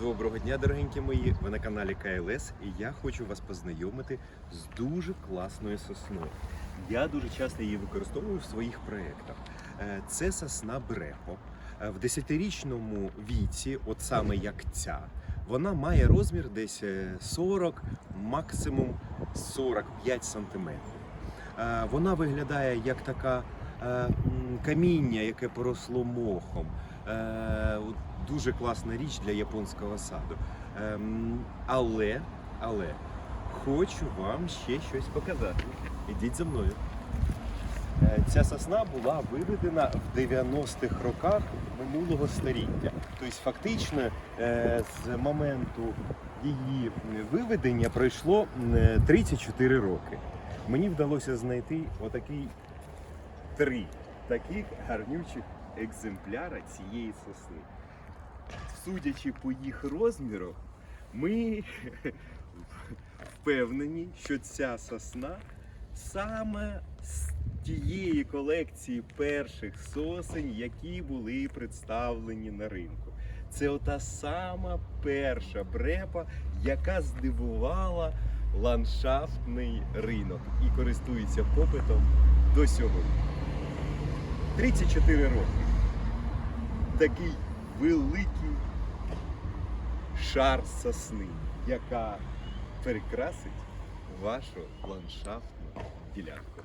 Доброго дня, дорогенькі мої! Ви на каналі КЛС і я хочу вас познайомити з дуже класною сосною. Я дуже часто її використовую в своїх проєктах. Е, Це сосна Брехо. Е, В 10-річному віці, от саме як ця, вона має розмір десь е, 40, максимум 45 сантиметрів. Е, Вона виглядає як така е, каміння, яке поросло мохом. Е, Дуже класна річ для японського саду. Ем, але, але хочу вам ще щось показати. Ідіть за мною. Е, Ця сосна була виведена в 90-х роках минулого століття. Тобто, фактично, е, з моменту її виведення пройшло 34 роки. Мені вдалося знайти отакий три таких гарнючих екземпляра цієї сосни. Судячи по їх розміру, ми впевнені, що ця сосна саме з тієї колекції перших сосень, які були представлені на ринку. Це ота сама перша брепа, яка здивувала ландшафтний ринок і користується попитом до сьогодні. 34 роки. Такий великий шар сосни, яка перекрасить вашу ландшафтну ділянку.